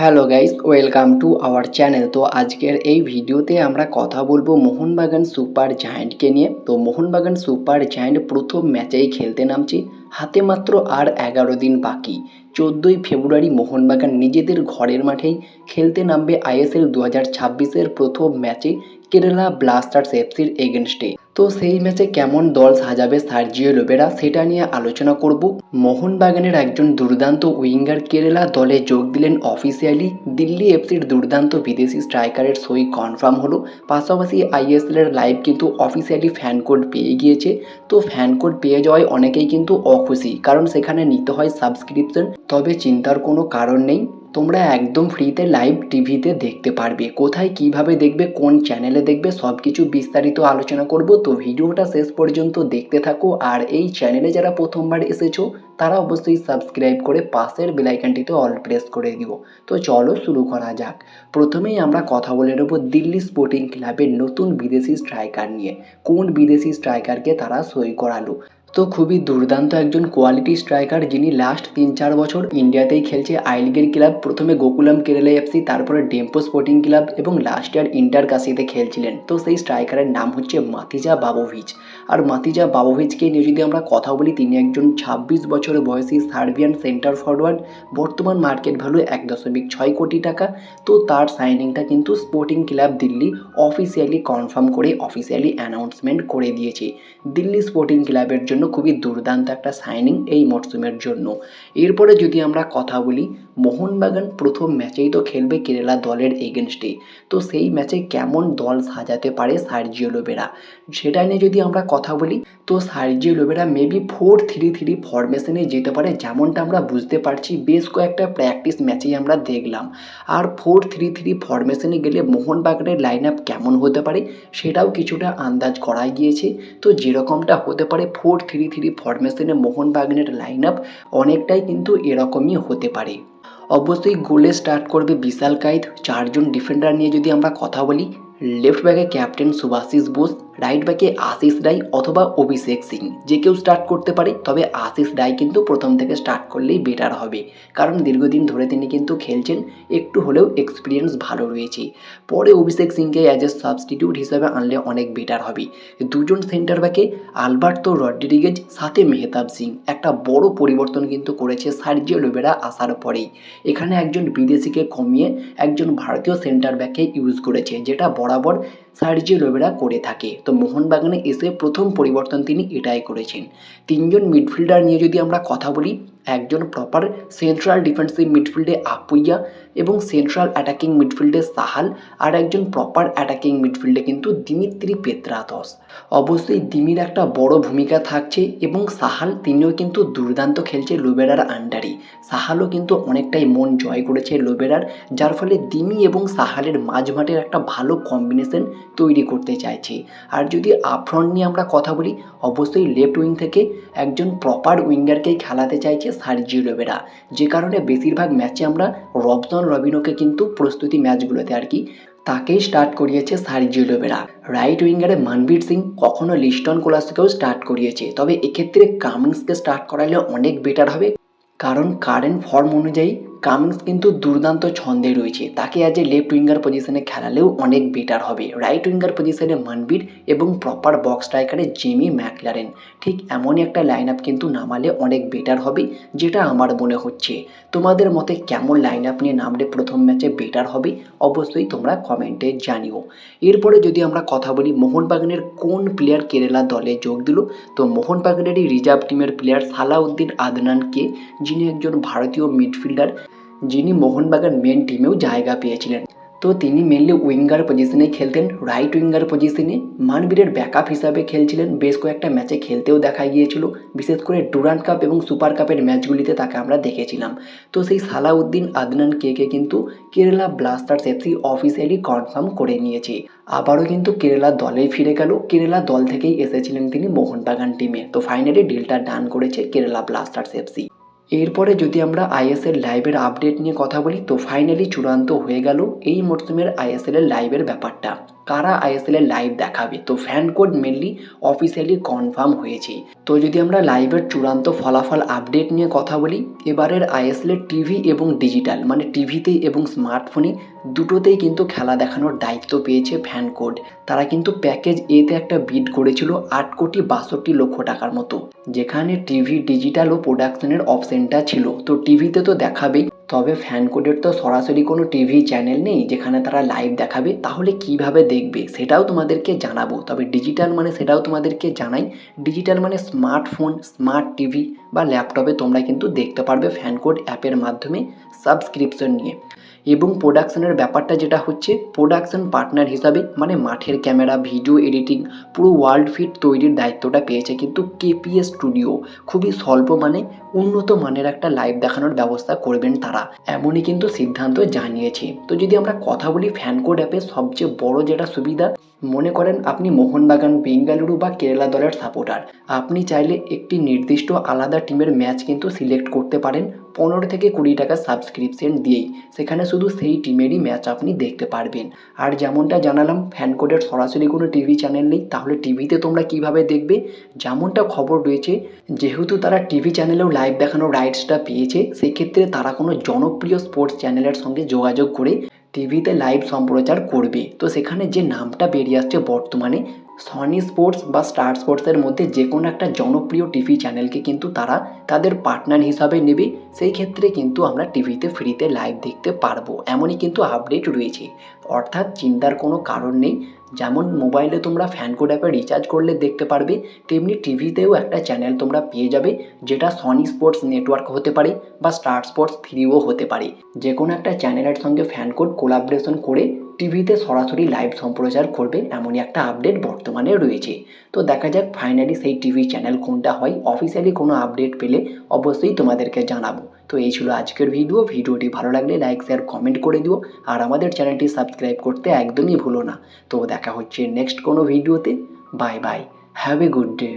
Hello guys welcome to our channel তো আজকের এই ভিডিওতে আমরা কথা বলব মোহনবাগান সুপার জায়ান্টকে নিয়ে। তো মোহনবাগান সুপার জায়ান্ট প্রথম ম্যাচেই খেলতে নামছে, হাতে মাত্র আর এগারো দিন বাকি। চোদ্দোই ফেব্রুয়ারি মোহনবাগান নিজেদের ঘরের মাঠেই খেলতে নামবে আইএসএল দু হাজার ছাব্বিশের প্রথম ম্যাচে কেরালা ব্লাস্টার্স এফসির এগেনস্টে তো সেই ম্যাচে কেমন দল সাজাবে সার্জিও লোবেরা সেটা নিয়ে আলোচনা করব। মোহনবাগানের একজন দুর্দান্ত উইঙ্গার কেরালা দলে যোগ দিলেন অফিসিয়ালি। দিল্লি এফসির দুর্দান্ত বিদেশি স্ট্রাইকারের সই কনফার্ম হলো। পাশাপাশি আইএসএল এর লাইভ কিন্তু অফিসিয়ালি ফ্যান কোড পেয়ে গিয়েছে। তো ফ্যান কোড পেয়ে যাওয়ায় অনেকেই কিন্তু অখুশি, কারণ সেখানে নিতে হয় সাবস্ক্রিপশন। তবে চিন্তার কোনো কারণ নেই। তোমরা একদম ফ্রিতে লাইভ টিভিতে দেখতে পারবে। কোথায় কীভাবে দেখবে, কোন চ্যানেলে দেখবে সব কিছু বিস্তারিত আলোচনা করব। তো ভিডিওটা শেষ পর্যন্ত দেখতে থাকো। আর এই চ্যানেলে যারা প্রথমবার এসেছ, তারা অবশ্যই সাবস্ক্রাইব করে পাশের বেলাইকানটিতে অল প্রেস করে দিও। তো চলো শুরু করা যাক। প্রথমেই আমরা কথা বলে নেব দিল্লি স্পোর্টিং ক্লাবের নতুন বিদেশি স্ট্রাইকার নিয়ে। কোন বিদেশি স্ট্রাইকারকে তারা সই করালো? তো খুবই দুর্দান্ত একজন কোয়ালিটি স্ট্রাইকার যিনি লাস্ট তিন চার বছর ইন্ডিয়াতেই খেলছে আই লিগের ক্লাব প্রথমে গোকুলাম কেরালা এফসি তারপরে ডেম্পো স্পোর্টিং ক্লাব এবং লাস্ট ইয়ার ইন্টার কাশিতে খেলছিলেন। তো সেই স্ট্রাইকারের নাম হচ্ছে মাতিজা বাবোভিচ। আর মাতিজা বাবোভিচকে নিয়ে যদি আমরা কথা বলি, তিনি একজন ছাব্বিশ বছর বয়সী সার্বিয়ান সেন্টার ফরওয়ার্ড বর্তমান মার্কেট ভ্যালু এক দশমিক ছয় কোটি টাকা। তো তার সাইনিংটা কিন্তু sporting club Delhi officially confirm করে অফিসিয়ালি অ্যানাউন্সমেন্ট করে দিয়েছে। দিল্লি স্পোর্টিং ক্লাবের জন্য খুবই দুর্দান্ত একটা সাইনিং এই মরসুমের জন্য। এরপরে যদি আমরা কথা বলি মোহনবাগান প্রথম ম্যাচেই তো খেলবে কেরালা দলের এগেনস্টে। তো সেই ম্যাচে কেমন দল সাজাতে পারে সার্জিও লোবেরা? সেটা নিয়ে যদি আমরা কথা বলি, তো Sergio Lobera maybe four three three ফরমেশনে যেতে পারে যেমনটা আমরা বুঝতে পারছি বেশ কয়েকটা প্র্যাকটিস ম্যাচেই আমরা দেখলাম। আর ফোর থ্রি থ্রি ফরমেশনে গেলে মোহনবাগানের লাইন আপ কেমন হতে পারে সেটাও কিছুটা আন্দাজ করা গিয়েছে। তো যেরকমটা হতে পারে ফোর থ্রি থ্রি ফরমেশনে মোহনবাগানের লাইন আপ অনেকটাই কিন্তু এরকমই হতে পারে। অবশ্যই গোলে স্টার্ট করবে বিশাল কাইত চারজন ডিফেন্ডার নিয়ে যদি আমরা কথা বলি লেফট ব্যাকে ক্যাপ্টেন সুভাশিস বোস রাইট ব্যাকে আশিস রায় অথবা অভিষেক সিং। যে কেউ স্টার্ট করতে পারে, তবে আশিস রায় কিন্তু প্রথম থেকে স্টার্ট করলেই বেটার হবে। কারণ দীর্ঘদিন ধরে তিনি কিন্তু খেলছেন, একটু হলেও এক্সপিরিয়েন্স ভালো রয়েছে। পরে অভিষেক সিংকে অ্যাজ এ সাবস্টিটিউট হিসাবে আনলে অনেক বেটার হবে। দুজন সেন্টার ব্যাকে আলবার্তো রড্রিগেজ, সাথে মেহতাব সিং। একটা বড় পরিবর্তন কিন্তু করেছে সার্জিও লোবেরা আসার পরেই। এখানে একজন বিদেশিকে কমিয়ে একজন ভারতীয় সেন্টার ব্যাকে ইউজ করেছে, যেটা বরাবর সার্জিও লোবেরা করে থাকে। তো মোহনবাগানে এসে প্রথম পরিবর্তন তিনি এটাই করেছেন। তিনজন মিডফিল্ডার নিয়ে যদি আমরা কথা বলি একজন প্রপার সেন্ট্রাল ডিফেন্সিভ মিডফিল্ডে আপুইয়া এবং সেন্ট্রাল অ্যাটাকিং মিডফিল্ডে সাহাল আর একজন প্রপার অ্যাটাকিং মিডফিল্ডে কিন্তু দিমিত্রি পেত্রাতস। অবশ্যই দিমির একটা বড় ভূমিকা থাকছে এবং সাহাল তিনিও কিন্তু দুর্দান্ত খেলছে লোবেরার আন্ডারে। সাহালও কিন্তু অনেকটাই মন জয় করেছে লোবেরার, যার ফলে দিমি এবং সাহালের মাঝমাঠের একটা ভালো কম্বিনেশন তৈরি করতে চাইছে। আর যদি আপফ্রন্ট নিয়ে আমরা কথা বলি, অবশ্যই লেফট উইং থেকে একজন প্রপার উইঙ্গারকেই খেলাতে চাইছে সার্জিও রবেরা যে কারণে বেশিরভাগ ম্যাচে আমরা রবসন রবিনোকে কিন্তু প্রস্তুতি ম্যাচগুলোতে আর কি তাকেই স্টার্ট করিয়েছে সার্জিও লোবেরা রাইট উইঙ্গারে মানবীর সিং কখনো লিস্টন কোলাসকেও স্টার্ট করিয়েছে। তবে এক্ষেত্রে কামিংসকে স্টার্ট করালে অনেক বেটার হবে। কারণ কারেন্ট ফর্ম অনুযায়ী কামিংস কিন্তু দুর্দান্ত ছন্দে রয়েছে। তাকে আজ লেফট উইঙ্গার পজিশনে খেলালেও অনেক বেটার হবে। রাইট উইঙ্গার পজিশনে মানবীর এবং প্রপার বক্স স্ট্রাইকারে জেমি ম্যাকলারেন ঠিক এমনই একটা লাইন আপ কিন্তু নামালে অনেক বেটার হবে, যেটা আমার মনে হচ্ছে। তোমাদের মতে কেমন লাইন আপ নিয়ে নামলে প্রথম ম্যাচে বেটার হবে? অবশ্যই তোমরা কমেন্টে জানিও। এরপরে যদি আমরা কথা বলি মোহনবাগানের কোন প্লেয়ার কেরালা দলে যোগ দিল, তো মোহনবাগানেরই রিজার্ভ টিমের প্লেয়ার সালাউদ্দিন আদনানকে, যিনি একজন ভারতীয় মিডফিল্ডার যিনি মোহনবাগান মেন টিমেও জায়গা পেয়েছিলেন। তো তিনি মেনলি উইঙ্গার পজিশনে খেলতেন রাইট উইঙ্গার পজিশনে মানবীরের ব্যাকআপ হিসাবে খেলছিলেন। বেশ কয়েকটা ম্যাচে খেলতেও দেখা গিয়েছিল। বিশেষ করে ডুরান্ড কাপ এবং সুপার কাপের ম্যাচগুলিতে তাকে আমরা দেখেছিলাম। তো সেই সালাউদ্দিন আদনান কেকে কিন্তু Kerala Blasters FC officially confirm করে নিয়েছে। আবারও কিন্তু কেরালা দলেই ফিরে গেল। কেরালা দল থেকেই এসেছিলেন তিনি মোহনবাগান টিমে তো ফাইনালি ডিলটা ডান করেছে কেরালা ব্লাস্টার্স এফসি এরপরে যদি আমরা আইএসএল লাইভের আপডেট নিয়ে কথা বলি, তো ফাইনালি চূড়ান্ত হয়ে গেল এই মরশুমের আইএসএলের লাইভের ব্যাপারটা। কারা আইএসএল এর লাইভ দেখাবে? তো fan code mainly officially confirm হয়েছে। তো যদি আমরা লাইভের চূড়ান্ত ফলাফল আপডেট নিয়ে কথা বলি, এবারের আইএসএল এর টিভি এবং ডিজিটাল মানে টিভিতে এবং স্মার্টফোনে দুটোতেই কিন্তু খেলা দেখানোর দায়িত্ব পেয়েছে ফ্যান কোড তারা কিন্তু প্যাকেজ এতে একটা বিড করেছিল আট কোটি বাষট্টি লক্ষ টাকার মতো। যেখানে টিভি ডিজিটাল ও প্রোডাকশনের অপশনটা ছিল। তো টিভিতে তো দেখাবেই। তবে ফ্যান কোডের তো সরাসরি কোনো টিভি চ্যানেল নেই যেখানে তারা লাইভ দেখাবে, তাহলে কীভাবে দেখবে? সেটাও তোমাদেরকে জানাব। তবে ডিজিটাল মানে সেটাও তোমাদেরকে জানাই। ডিজিটাল মানে স্মার্টফোন স্মার্ট টিভি বা ল্যাপটপে তোমরা কিন্তু দেখতে পারবে ফ্যান কোড অ্যাপের মাধ্যমে সাবস্ক্রিপশন নিয়ে। এবং প্রোডাকশানের ব্যাপারটা যেটা হচ্ছে প্রোডাকশন পার্টনার হিসাবে মানে মাঠের ক্যামেরা ভিডিও এডিটিং পুরো ওয়ার্ল্ড ফিট তৈরির দায়িত্বটা পেয়েছে কিন্তু কেপিএস স্টুডিও খুবই স্বল্প মানে উন্নত মানের একটা লাইভ দেখানোর ব্যবস্থা করবেন তারা। এমনই কিন্তু সিদ্ধান্ত জানিয়েছে। তো যদি আমরা কথা বলি ফ্যানকোড অ্যাপের সবচেয়ে বড় যেটা সুবিধা মনে করেন আপনি মোহনবাগান, বেঙ্গালুরু বা কেরালা দলের সাপোর্টার আপনি চাইলে একটি নির্দিষ্ট আলাদা টিমের ম্যাচ কিন্তু সিলেক্ট করতে পারেন পনেরো থেকে কুড়ি টাকা সাবস্ক্রিপশন দিয়েই। সেখানে শুধু সেই টিমেরই ম্যাচ আপনি দেখতে পারবেন। আর যেমনটা জানালাম ফ্যান কোডের সরাসরি কোনো টিভি চ্যানেল নেই, তাহলে টিভিতে তোমরা কীভাবে দেখবে? যেমনটা খবর রয়েছে, যেহেতু তারা টিভি চ্যানেলেও লাইভ দেখানোর রাইটসটা পেয়েছে, সেক্ষেত্রে তারা কোনো জনপ্রিয় স্পোর্টস চ্যানেলের সঙ্গে যোগাযোগ করে টিভিতে লাইভ সম্প্রচার করবে। তো সেখানে যে নামটা বেরিয়ে আসছে বর্তমানে সনি স্পোর্টস বা স্টার স্পোর্টসের মধ্যে যে কোনো একটা জনপ্রিয় টিভি চ্যানেলকে কিন্তু তারা তাদের পার্টনার হিসাবে নেবে। সেই ক্ষেত্রে কিন্তু আমরা টিভিতে ফ্রিতে লাইভ দেখতে পারব। এমনই কিন্তু আপডেট রয়েছে। অর্থাৎ চিন্তার কোনো কারণ নেই। যেমন মোবাইলে তোমরা ফ্যান কোড অ্যাপে রিচার্জ করলে দেখতে পারবে, তেমনি টিভিতেও একটা চ্যানেল তোমরা পেয়ে যাবে, যেটা সনি স্পোর্টস নেটওয়ার্ক হতে পারে বা স্টার স্পোর্টস থ্রিও হতে পারে। যে কোনো একটা চ্যানেলের সঙ্গে ফ্যান কোড কোলাবরেশন করে টিভিতে সরাসরি লাইভ সম্প্রচার করবে এমনই একটা আপডেট বর্তমানে রয়েছে। তো দেখা যাক ফাইনালি সেই টিভি চ্যানেল কোনটা হয়। অফিসিয়ালি কোনো আপডেট পেলে অবশ্যই তোমাদেরকে জানাব। তো এই ছিল আজকের ভিডিও ভিডিওটি ভালো লাগলে লাইক শেয়ার কমেন্ট করে দিও। আর আমাদের চ্যানেলটি সাবস্ক্রাইব করতে একদমই ভুলো না। তো দেখা হচ্ছে নেক্সট কোনো ভিডিওতে bye bye have a good day